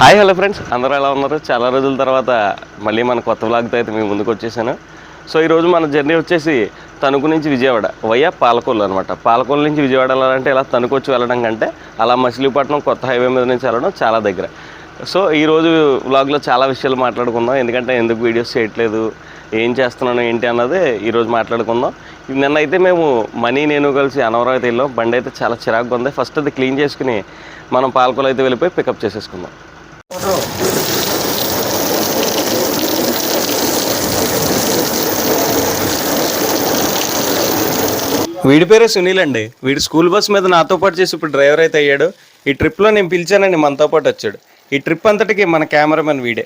Hi hello friends. అందరూ ఎలా ఉన్నారు? చాలా రోజుల తర్వాత మళ్ళీ మన కొత్త వ్లాగ్తో అయితే మేము ముందుకు వచ్చేసాను. సో ఈరోజు మన జర్నీ వచ్చేసి తణుకు నుంచి విజయవాడ వయ్యా పాలకొల్లు అనమాట పాలకొల్లు నుంచి విజయవాడ వెళ్ళాలంటే ఇలా తణుకు వచ్చి వెళ్ళడం కంటే అలా మచిలీపట్నం కొత్త హైవే మీద నుంచి వెళ్ళడం చాలా దగ్గర. సో ఈరోజు వ్లాగ్లో చాలా విషయాలు మాట్లాడుకుందాం. ఎందుకంటే ఎందుకు వీడియోస్ చేయట్లేదు? ఏం చేస్తున్నాను? ఏంటి అన్నది ఈరోజు మాట్లాడుకుందాం. నిన్న అయితే మేము మనీ నేను కలిసి అనవరం అయితే వెళ్ళాం బండి అయితే చాలా చిరాకుగా ఉంది. ఫస్ట్ అది క్లీన్ చేసుకుని మనం పాలకొల్లు అయితే వెళ్ళిపోయి పికప్ చేసేసుకుందాం. వీడి పేరే సునీల్ అండి. వీడు స్కూల్ బస్ మీద నాతో పాటు చేసి ఇప్పుడు డ్రైవర్ అయితే అయ్యాడు. ఈ ట్రిప్లో నేను పిలిచానని మనతో పాటు వచ్చాడు. ఈ ట్రిప్ అంతటికి మన కెమెరామెన్ వీడే.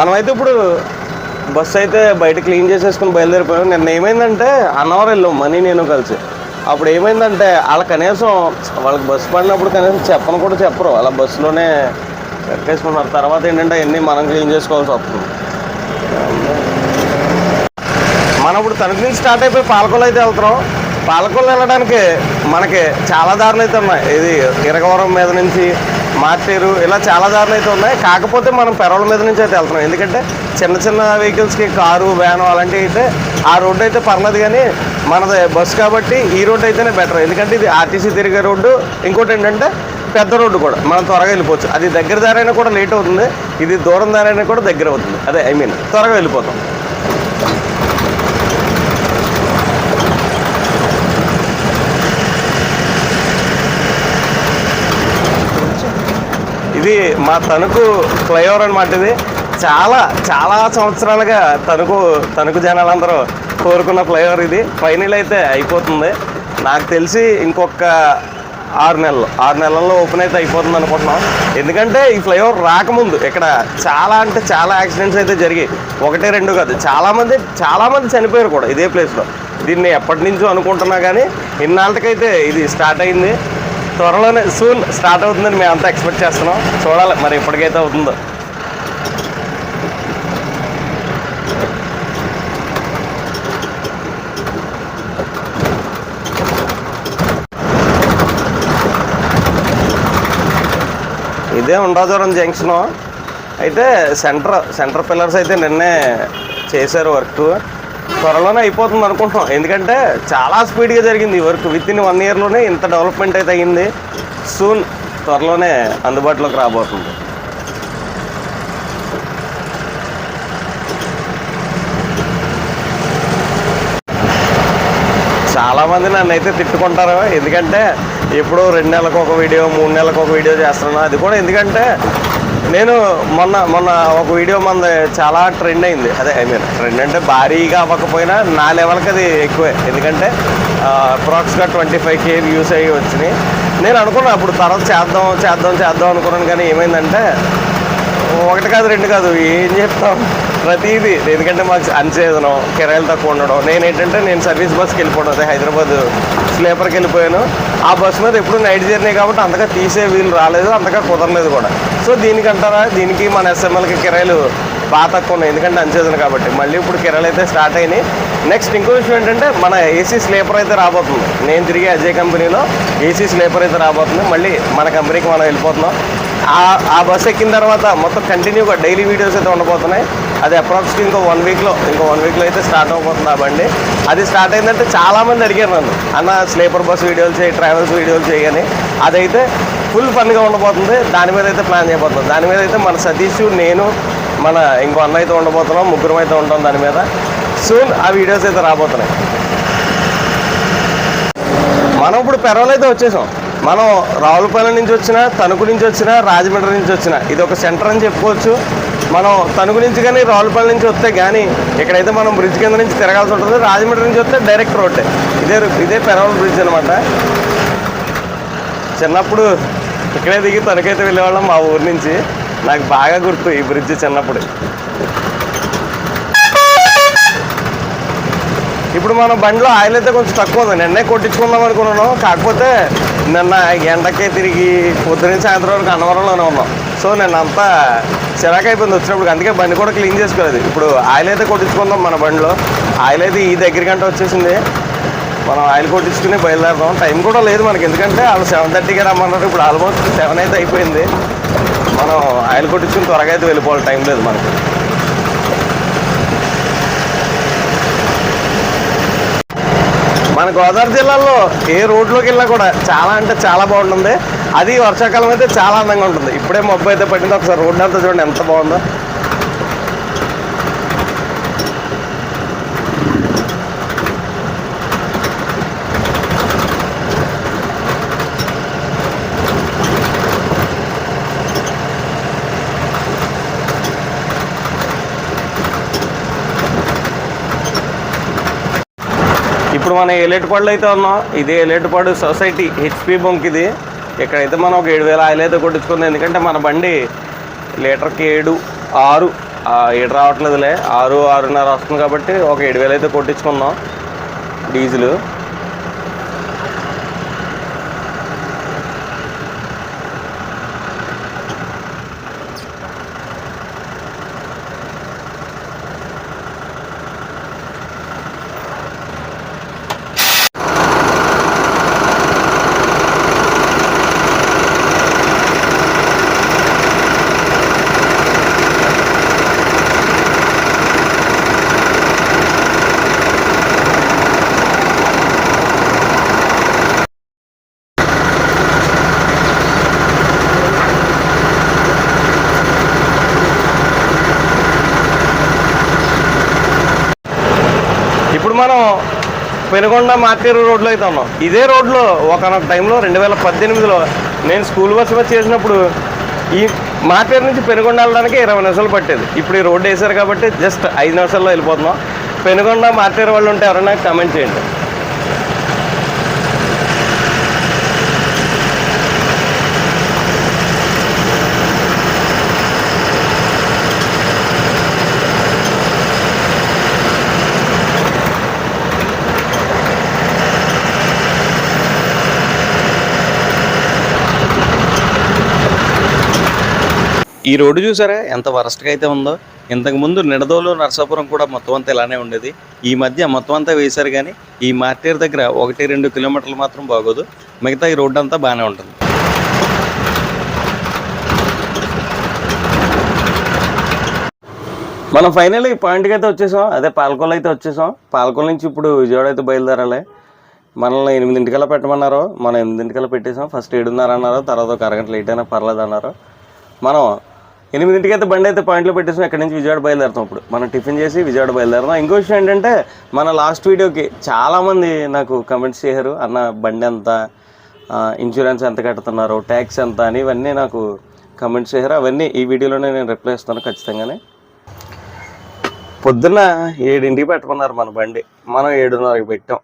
మనమైతే ఇప్పుడు బస్సు అయితే బయట క్లీన్ చేసేసుకుని బయలుదేరిపోయాం. నిన్న ఏమైందంటే అన్నవరం వెళ్ళాం మనీ నేను కలిసి. అప్పుడు ఏమైందంటే వాళ్ళ కనీసం వాళ్ళకి బస్సు పడినప్పుడు కనీసం చెప్పను కూడా చెప్పరు. అలా బస్సులోనే ఎక్కేసుకున్నారు తర్వాత ఏంటంటే అన్నీ మనం క్లీన్ చేసుకోవాల్సి వస్తుంది. మనం ఇప్పుడు తణుకు నుంచి స్టార్ట్ అయిపోయి పాలకొల్లు అయితే వెళ్తున్నాం. పాలకొల్లు వెళ్ళడానికి మనకి చాలా దారులు అయితే ఉన్నాయి. ఇది ఇరగవరం మీద నుంచి మార్చేరు ఇలా చాలా దారులు అయితే ఉన్నాయి. కాకపోతే మనం పెరవల మీద నుంచి అయితే వెళ్తున్నాం. ఎందుకంటే చిన్న చిన్న వెహికల్స్కి కారు వ్యాను అలాంటివి అయితే ఆ రోడ్డు అయితే పర్లేదు కానీ మనది బస్సు కాబట్టి ఈ రోడ్డు అయితేనే బెటర్. ఎందుకంటే ఇది ఆర్టీసీ తిరిగే రోడ్డు. ఇంకోటి ఏంటంటే పెద్ద రోడ్డు కూడా. మనం త్వరగా వెళ్ళిపోవచ్చు. అది దగ్గర దారైనా కూడా లేట్ అవుతుంది. ఇది దూరం దారైనా కూడా దగ్గర అవుతుంది. అదే ఐ మీన్ త్వరగా వెళ్ళిపోతాం. ఇది మా తణుకు ఫ్లైఓవర్ అనమాట ఇది. చాలా చాలా సంవత్సరాలుగా తణుకు తణుకు జనాలందరూ కోరుకున్న ఫ్లైఓవర్ ఇది. ఫైనల్ అయితే అయిపోతుంది. నాకు తెలిసి ఇంకొక ఆరు నెలలు ఆరు నెలల్లో ఓపెన్ అయితే అయిపోతుంది అనుకుంటున్నాం. ఎందుకంటే ఈ ఫ్లైఓవర్ రాకముందు ఇక్కడ చాలా అంటే చాలా యాక్సిడెంట్స్ అయితే జరిగాయి. ఒకటే రెండు కాదు చాలామంది చాలామంది చనిపోయారు కూడా ఇదే ప్లేస్లో దీన్ని ఎప్పటి నుంచో అనుకుంటున్నా కానీ ఇన్నాళ్ళకైతే ఇది స్టార్ట్ అయింది. త్వరలోనే సూన్ స్టార్ట్ అవుతుందని మేము అంతా ఎక్స్పెక్ట్ చేస్తున్నాం. చూడాలి మరి ఎప్పటికైతే అవుతుందో. ఇదే ఉండాదూరం జంక్షను. అయితే సెంటర్ సెంటర్ పిల్లర్స్ అయితే నిన్నే చేశారు వర్క్ త్వరలోనే అయిపోతుంది అనుకుంటున్నాం. ఎందుకంటే చాలా స్పీడ్గా జరిగింది ఈ వర్క్. విత్ ఇన్ వన్ ఇయర్లోనే ఇంత డెవలప్మెంట్ అయితే అయ్యింది. సూన్ త్వరలోనే అందుబాటులోకి రాబోతుంది. చాలా మంది నన్ను అయితే తిట్టుకుంటారు. ఎందుకంటే ఎప్పుడో రెండు నెలలకు ఒక వీడియో మూడు నెలలకు ఒక వీడియో చేస్తున్నాను. అది కూడా ఎందుకంటే నేను మొన్న మొన్న ఒక వీడియో మనది చాలా ట్రెండ్ అయింది. అదే ఐ మీన్ ట్రెండ్ అంటే భారీగా అవ్వకపోయినా నా లెవెల్కి అది ఎక్కువే. ఎందుకంటే అప్రాక్స్గా ట్వంటీ ఫైవ్ కే వ్యూస్ అయ్యి వచ్చినాయి. నేను అనుకున్నాను అప్పుడు తర్వాత చేద్దాం చేద్దాం చేద్దాం అనుకున్నాను. కానీ ఏమైందంటే ఒకటి కాదు రెండు కాదు ఏం చెప్తాం? ప్రతిదీ ఎందుకంటే మాకు అంచేదనం కిరాయిలు తక్కువ ఉండడం. నేను ఏంటంటే నేను సర్వీస్ బస్కి వెళ్ళిపోవడం. అదే హైదరాబాద్ స్లీపర్కి వెళ్ళిపోయాను. ఆ బస్ మీద ఎప్పుడు నైట్ జర్నీ కాబట్టి అంతగా తీసే వీలు రాలేదు అంతగా కుదరలేదు కూడా. సో దీనికంటారా? దీనికి మన ఎస్ఎంఎల్కి కిరాయిలు బాగా తక్కువ ఉన్నాయి. ఎందుకంటే అన్సేదన కాబట్టి. మళ్ళీ ఇప్పుడు కిరాయిలు అయితే స్టార్ట్ అయినాయి. నెక్స్ట్ ఇంకో విషయం ఏంటంటే మన ఏసీ స్లీపర్ అయితే రాబోతుంది. నేను తిరిగి అజయ్ కంపెనీలో ఏసీ స్లీపర్ అయితే రాబోతుంది. మళ్ళీ మన కంపెనీకి మనం వెళ్ళిపోతున్నాం. ఆ ఆ బస్ ఎక్కిన తర్వాత మొత్తం కంటిన్యూగా డైలీ వీడియోస్ అయితే ఉండబోతున్నాయి. అది అప్రాక్స్గా ఇంకో వన్ వీక్లో ఇంకో వన్ వీక్లో అయితే స్టార్ట్ అవబోతుంది ఆ బండి. అది స్టార్ట్ అయిందంటే చాలామంది అడిగారు నన్ను. అన్న స్లీపర్ బస్ వీడియోలు చేయి ట్రావెల్స్ వీడియోలు చేయని అదైతే ఫుల్ ఫన్గా ఉండబోతుంది. దాని మీద అయితే ప్లాన్ చేయబోతుంది దాని మీద అయితే మన సతీష్ నేను మన ఇంకో అన్న అయితే ఉండబోతున్నాం. ముగ్గురం అయితే ఉంటాం దాని మీద. సూన్ ఆ వీడియోస్ అయితే రాబోతున్నాయి. మనం ఇప్పుడు పెరవలైతే అయితే వచ్చేసాం. మనం రావులపల్లి నుంచి వచ్చిన తణుకు నుంచి వచ్చిన రాజమండ్రి నుంచి వచ్చిన ఇది ఒక సెంటర్ అని చెప్పుకోవచ్చు. మనం తణుకు నుంచి కానీ రావులపల్లి నుంచి వస్తే కానీ ఇక్కడైతే మనం బ్రిడ్జ్ కింద నుంచి తిరగాల్సి ఉంటుంది. రాజమండ్రి నుంచి వస్తే డైరెక్ట్ రోడ్డే ఇదే ఇదే పెరవల బ్రిడ్జ్ అనమాట. చిన్నప్పుడు ఇక్కడే దిగి తణుకైతే వెళ్ళేవాళ్ళం మా ఊరి నుంచి. నాకు బాగా గుర్తు ఈ బ్రిడ్జ్ చిన్నప్పుడు. ఇప్పుడు మన బండిలో ఆయిల్ అయితే కొంచెం తక్కువ ఉంది. నిన్నే కొట్టించుకుందాం అనుకున్నాను. కాకపోతే నిన్న ఎండకే తిరిగి పొద్దున సాయంత్రం వరకు అన్నవరంలోనే ఉన్నాం. సో నిన్న అంతా చిరాకు అయిపోయింది వచ్చినప్పుడు. అందుకే బండి కూడా క్లీన్ చేసుకోలేదు. ఇప్పుడు ఆయిల్ అయితే కొట్టించుకుందాం మన బండిలో. ఆయిల్ అయితే ఈ దగ్గరికంటే వచ్చేసింది. మనం ఆయిల్ కొట్టించుకుని బయలుదేరదాం. టైం కూడా లేదు మనకి. ఎందుకంటే వాళ్ళు సెవెన్ థర్టీకి రమ్మన్నారు. ఇప్పుడు ఆల్మోస్ట్ సెవెన్ అయితే అయిపోయింది. మనం ఆయిల్ కొట్టించుకుని త్వరగా అయితే వెళ్ళిపోవాలి. టైం లేదు మనకి. మన గోదావరి జిల్లాలో ఏ రోడ్లోకి వెళ్ళినా కూడా చాలా అంటే చాలా బాగుంటుంది. అది వర్షాకాలం అయితే చాలా అందంగా ఉంటుంది. ఇప్పుడే మబ్బు అయితే పట్టింది ఒకసారి రోడ్డు అంతా చూడండి ఎంత బాగుందో. ఇప్పుడు మనం ఏలేటిపాడులో అయితే ఉన్నాం ఇది ఏలేటిపాడు సొసైటీ హెచ్పి బొంక్ ఇది ఇక్కడైతే మనం ఒక ఏడు వేల ఆయిల్ అయితే కొట్టించుకుంది. ఎందుకంటే మన బండి లీటర్కి ఏడు ఆరు ఏడు రావట్లేదులే. ఆరు ఆరున్నర వస్తుంది కాబట్టి ఒక ఏడు వేలు అయితే కొట్టించుకున్నాం. డీజిల్. ఇప్పుడు మనం పెనుగొండ మాతేరు రోడ్లో అయితే ఉన్నాం. ఇదే రోడ్లో ఒకనొక టైంలో రెండు వేల పద్దెనిమిదిలో నేను స్కూల్ బస్సు బస్ చేసినప్పుడు ఈ మాతేరు నుంచి పెనుగొండ వెళ్ళడానికి ఇరవై నిమిషాలు పట్టేది. ఇప్పుడు ఈ రోడ్డు వేశారు కాబట్టి జస్ట్ ఐదు నిమిషాల్లో వెళ్ళిపోతున్నాం. పెనుగొండ మాతేరు వాళ్ళు ఉంటే ఎవరైనా కమెంట్ చేయండి. ఈ రోడ్డు చూసారా? ఎంత వరస్ట్గా అయితే ఉందో. ఇంతకుముందు నిడదోలు నరసాపురం కూడా మొత్తం అంతా ఇలానే ఉండేది. ఈ మధ్య మొత్తం అంతా వేశారు కానీ ఈ మార్టీర్ దగ్గర ఒకటి రెండు కిలోమీటర్లు మాత్రం బాగోదు. మిగతా ఈ రోడ్డు అంతా బాగానే ఉంటుంది. మనం ఫైనల్ ఈ పాయింట్కి అయితే వచ్చేసాం. అదే పాలకొల్లు అయితే వచ్చేసాం. పాలకొల్లు నుంచి ఇప్పుడు విజయవాడ అయితే బయలుదేరాలి. మనల్ని ఎనిమిదింటికల్లా పెట్టమన్నారు. మనం ఎనిమిదింటికల్లా పెట్టేసాం. ఫస్ట్ ఏడున్నర అన్నారు. తర్వాత ఒక అరగంట లేట్ అయినా పర్లేదు అన్నారు మనం ఎనిమిదింటికి అయితే బండి అయితే పాయింట్లో పెట్టేసాం. ఇక్కడ నుంచి విజయవాడ బయలుదేరుతాం ఇప్పుడు. మనం టిఫిన్ చేసి విజయవాడ బయలుదేరుతాం ఇంకో విషయం ఏంటంటే మన లాస్ట్ వీడియోకి చాలామంది నాకు కమెంట్స్ చేశారు. అన్న బండి ఎంత ఇన్సూరెన్స్ ఎంత కడుతున్నారు ట్యాక్స్ ఎంత అని ఇవన్నీ నాకు కమెంట్స్ చేశారు. అవన్నీ ఈ వీడియోలోనే నేను రిప్లై ఇస్తాను ఖచ్చితంగానే. పొద్దున్న ఏడింటికి పెట్టమన్నారు మన బండి. మనం ఏడున్నరకి పెట్టాం.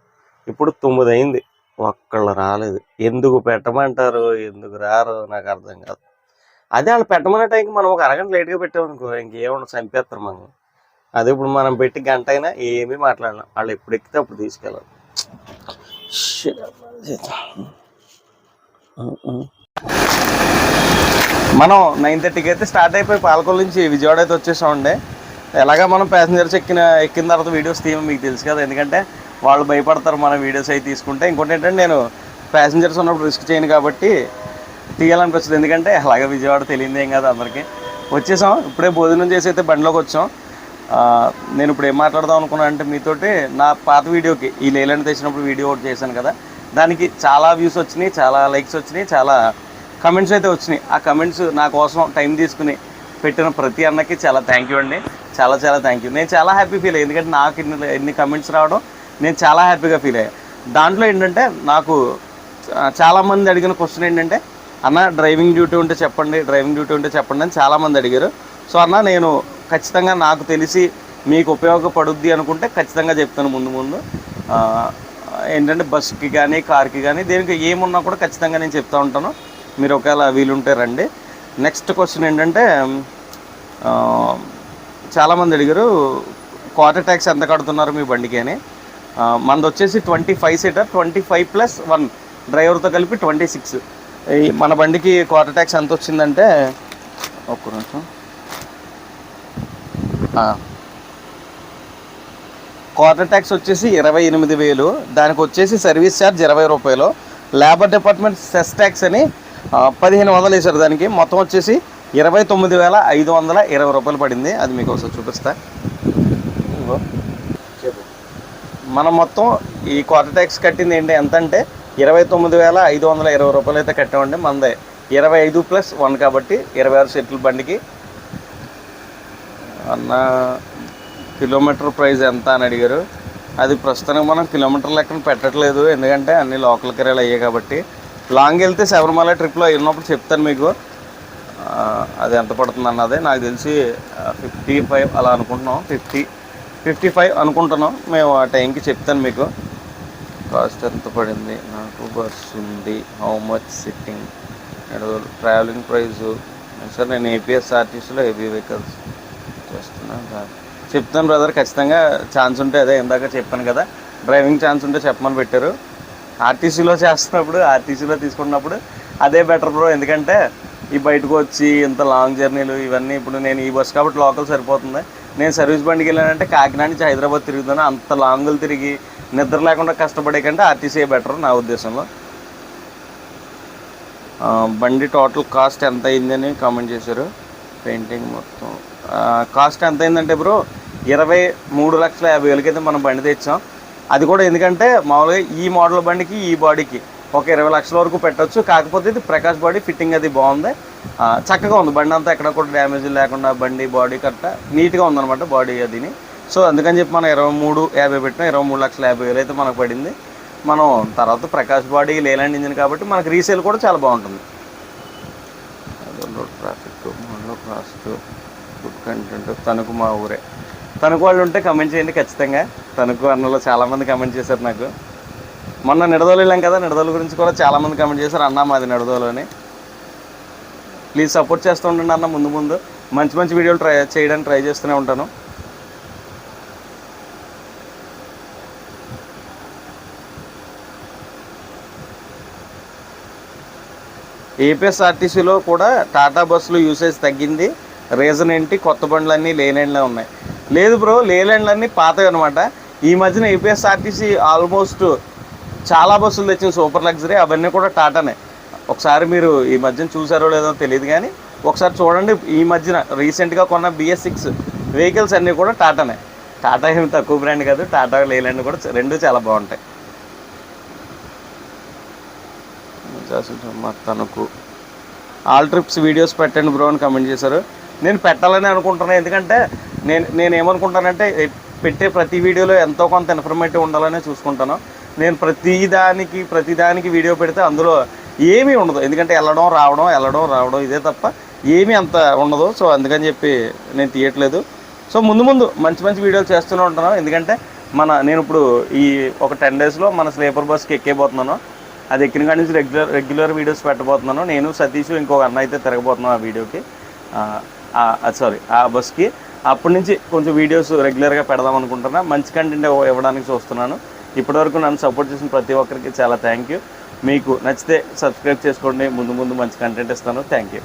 ఇప్పుడు తొమ్మిది అయింది ఒక్కళ్ళు రాలేదు. ఎందుకు పెట్టమంటారు? ఎందుకు రారు? నాకు అర్థం కాదు. అదే వాళ్ళు పెట్టమనే టైంకి మనం ఒక అరగంట లేట్గా పెట్టామనుకో ఇంకేమన్నా చంపేస్తారు మనం అదే ఇప్పుడు మనం పెట్టి గంట అయినా ఏమీ మాట్లాడలేం. వాళ్ళు ఎప్పుడు ఎక్కితే అప్పుడు తీసుకెళ్ళాలి. మనం నైన్ థర్టీకి అయితే స్టార్ట్ అయిపోయి పాలకొల్లు నుంచి విజయవాడ అయితే వచ్చేసామండి. ఎలాగా మనం ప్యాసింజర్స్ ఎక్కిన ఎక్కిన తర్వాత వీడియోస్ తీయడం మీకు తెలుసు కదా. ఎందుకంటే వాళ్ళు భయపడతారు మన వీడియోస్ అవి తీసుకుంటే. ఇంకోటి ఏంటంటే నేను ప్యాసింజర్స్ ఉన్నప్పుడు రిస్క్ చేయను కాబట్టి తీయాలనిపిస్తుంది. ఎందుకంటే అలాగే విజయవాడ తెలియదు ఏం కాదు అందరికీ. వచ్చేసాం. ఇప్పుడే భోజనం చేసి అయితే బండిలోకి వచ్చాం. నేను ఇప్పుడు ఏం మాట్లాడదాం అనుకున్నాను అంటే మీతోటి నా పాత వీడియోకి ఈ లేలండ్ తెచ్చినప్పుడు వీడియో ఒకటి చేశాను కదా. దానికి చాలా వ్యూస్ వచ్చినాయి చాలా లైక్స్ వచ్చినాయి చాలా కమెంట్స్ అయితే వచ్చినాయి. ఆ కమెంట్స్ నా కోసం టైం తీసుకుని పెట్టిన ప్రతి అన్నకి చాలా థ్యాంక్ యూ అండి. చాలా చాలా థ్యాంక్ యూ. నేను చాలా హ్యాపీ ఫీల్ అయ్యాను ఎందుకంటే నాకు ఇన్ని ఎన్ని కమెంట్స్ రావడం నేను చాలా హ్యాపీగా ఫీల్ అయ్యాను దాంట్లో ఏంటంటే నాకు చాలామంది అడిగిన క్వశ్చన్ ఏంటంటే అన్న డ్రైవింగ్ డ్యూటీ ఉంటే చెప్పండి డ్రైవింగ్ డ్యూటీ ఉంటే చెప్పండి అని చాలామంది అడిగారు. సో అన్న నేను ఖచ్చితంగా నాకు తెలిసి మీకు ఉపయోగపడుద్ది అనుకుంటే ఖచ్చితంగా చెప్తాను ముందు ముందు. ఏంటంటే బస్కి కానీ కార్కి కానీ దేనికి ఏమున్నా కూడా ఖచ్చితంగా నేను చెప్తా ఉంటాను. మీరు ఒకవేళ వీలుంటే రండి. నెక్స్ట్ క్వశ్చన్ ఏంటంటే చాలామంది అడిగారు క్వార్టర్ ట్యాక్స్ ఎంత కడుతున్నారు మీ బండికి? అని. మనది వచ్చేసి twenty five seater twenty five plus one డ్రైవర్తో కలిపి ట్వంటీ సిక్స్ మన బండికి క్వార్టర్ ట్యాక్స్ ఎంత వచ్చిందంటే ఒక్క నిమిషం. క్వార్టర్ ట్యాక్స్ వచ్చేసి ఇరవై ఎనిమిది వేలు. దానికి వచ్చేసి సర్వీస్ ఛార్జ్ ఇరవై రూపాయలు. లేబర్ డిపార్ట్మెంట్ సెస్ ట్యాక్స్ అని పదిహేను వందలు వేశారు దానికి. మొత్తం వచ్చేసి ఇరవై తొమ్మిది వేల ఐదు వందల ఇరవై రూపాయలు పడింది. అది మీకు ఒకసారి చూపిస్తా. మనం మొత్తం ఈ క్వార్టర్ ట్యాక్స్ కట్టింది ఏంటి? ఎంత అంటే ఇరవై తొమ్మిది వేల ఐదు వందల ఇరవై రూపాయలు అయితే కట్టామండి మనదే ఇరవై ఐదు ప్లస్ వన్ కాబట్టి ఇరవై ఆరు సెటిల్ బండికి అన్న కిలోమీటర్ ప్రైస్ ఎంత అని అడిగారు. అది ప్రస్తుతానికి మనం కిలోమీటర్ లెక్కన పెట్టట్లేదు ఎందుకంటే అన్ని లోకల్ కిరాయిలు అయ్యాయి కాబట్టి. లాంగ్ వెళ్తే శబరిమల ట్రిప్లో వెళ్ళినప్పుడు చెప్తాను మీకు. అది ఎంత పడుతుంది అన్నది. నాకు తెలిసి ఫిఫ్టీ ఫైవ్ అలా అనుకుంటున్నాం. ఫిఫ్టీ ఫిఫ్టీ ఫైవ్ అనుకుంటున్నాం. మేము ఆ టైంకి చెప్తాను మీకు. కాస్ట్ ఎంత పడింది? నాకు బస్ ఉంది. How much sitting travelling price sir నేను ఏపీఎస్ఆర్టీసీలో హెవీ వెహికల్స్ చేస్తున్నా. చెప్తాను బ్రదర్ ఖచ్చితంగా ఛాన్స్ ఉంటే అదే ఇందాక చెప్పాను కదా డ్రైవింగ్ ఛాన్స్ ఉంటే చెప్పమని పెట్టారు. ఆర్టీసీలో చేస్తున్నప్పుడు ఆర్టీసీలో తీసుకున్నప్పుడు అదే బెటర్ బ్రో ఎందుకంటే ఈ బయటకు వచ్చి ఇంత లాంగ్ జర్నీలు ఇవన్నీ ఇప్పుడు నేను ఈ బస్సు కాబట్టి లోకల్ సరిపోతుంది. నేను సర్వీస్ బండికి వెళ్ళానంటే కాకినాడ నుంచి హైదరాబాద్ తిరుగుతాను అంత లాంగులు తిరిగి నిద్ర లేకుండా కష్టపడే కంటే ఆర్టీసీ బెటర్ నా ఉద్దేశంలో. బండి టోటల్ కాస్ట్ ఎంత అయిందని కామెంట్ చేశారు. పెయింటింగ్ మొత్తం కాస్ట్ ఎంత అయిందంటే బ్రో ఇరవై మూడు లక్షల యాభై వేలకి అయితే మనం బండి తెచ్చాం. అది కూడా ఎందుకంటే మామూలుగా ఈ మోడల్ బండికి ఈ బాడీకి ఒక ఇరవై లక్షల వరకు పెట్టొచ్చు. కాకపోతే ఇది ప్రకాష్ బాడీ ఫిట్టింగ్ అది బాగుంది. చక్కగా ఉంది. బండి అంతా ఎక్కడ కూడా డ్యామేజ్ లేకుండా బండి బాడీ కరెక్ట్ నీట్గా ఉందన్నమాట బాడీ అదిని. సో అందుకని చెప్పి మనం ఇరవై మూడు యాభై పెట్టిన ఇరవై మూడు లక్షల యాభై వేలు అయితే మనకు పడింది. మనం తర్వాత ప్రకాష్ బాడీ లేలాండ్ ఇంజిన్ కాబట్టి మనకు రీసేల్ కూడా చాలా బాగుంటుంది. ట్రాఫిక్ మనలో కాస్ట్ ఫుడ్ కంటెంట్ తణుకు మా ఊరే. తణుకు వాళ్ళు ఉంటే కమెంట్ చేయండి ఖచ్చితంగా. తణుకు అన్నలో చాలామంది కమెంట్ చేశారు నాకు. మొన్న నిడదోలు వెళ్ళాం కదా నిడదోలు గురించి కూడా చాలామంది కమెంట్ చేశారు. అన్న మాది నిడదోలు అని ప్లీజ్ సపోర్ట్ చేస్తూ ఉండండి అన్న ముందు ముందు. మంచి మంచి వీడియోలు ట్రై చేయడానికి ట్రై చేస్తూనే ఉంటాను. ఏపీఎస్ఆర్టీసీలో కూడా టాటా బస్సులు యూసేజ్ తగ్గింది. రీజన్ ఏంటి? కొత్త బండ్లన్నీ లేలాండ్లో ఉన్నాయి. లేదు బ్రో లేలాండ్లన్నీ పాతవి అనమాట ఈ మధ్యన ఏపీఎస్ఆర్టీసీ ఆల్మోస్ట్ చాలా బస్సులు తెచ్చిన సూపర్ లగ్జరీ అవన్నీ కూడా టాటానే. ఒకసారి మీరు ఈ మధ్యన చూసారో లేదో తెలియదు కానీ ఒకసారి చూడండి. ఈ మధ్యన రీసెంట్గా కొన్న బిఎస్ సిక్స్ వెహికల్స్ అన్నీ కూడా టాటానే. టాటా ఏమి తక్కువ బ్రాండ్ కాదు టాటా లేలాండ్ కూడా రెండు చాలా బాగుంటాయి. మా తనకు. ఆల్ ట్రిప్స్ వీడియోస్ పెట్టండి బ్రో అని కమెంట్ చేశారు. నేను పెట్టాలని అనుకుంటున్నాను ఎందుకంటే నేను నేను ఏమనుకుంటానంటే పెట్టే ప్రతి వీడియోలో ఎంతో కొంత ఇన్ఫర్మేటివ్ ఉండాలనే చూసుకుంటాను. నేను ప్రతి దానికి ప్రతి దానికి వీడియో పెడితే అందులో ఏమీ ఉండదు. ఎందుకంటే వెళ్ళడం రావడం వెళ్ళడం రావడం ఇదే తప్ప ఏమీ అంత ఉండదు. సో అందుకని చెప్పి నేను తీయట్లేదు. సో ముందు ముందు మంచి మంచి వీడియోలు చేస్తూనే ఉంటాను ఎందుకంటే మన నేను ఇప్పుడు ఈ ఒక టెన్ డేస్లో మన స్లీపర్ బస్కి ఎక్కేపోతున్నాను అది ఎక్కిన కాడి నుంచి రెగ్యులర్ రెగ్యులర్ వీడియోస్ పెట్టబోతున్నాను. నేను సతీష్ ఇంకొక అన్న అయితే తిరగబోతున్నాను ఆ వీడియోకి సారీ ఆ బస్కి అప్పటి నుంచి కొంచెం వీడియోస్ రెగ్యులర్గా పెడదాం అనుకుంటున్నా. మంచి కంటెంట్ ఇవ్వడానికి చూస్తున్నాను. ఇప్పటివరకు నన్ను సపోర్ట్ చేసిన ప్రతి ఒక్కరికి చాలా థ్యాంక్ యూ మీకు నచ్చితే సబ్స్క్రైబ్ చేసుకోండి. ముందు ముందు మంచి కంటెంట్ ఇస్తాను. Thank you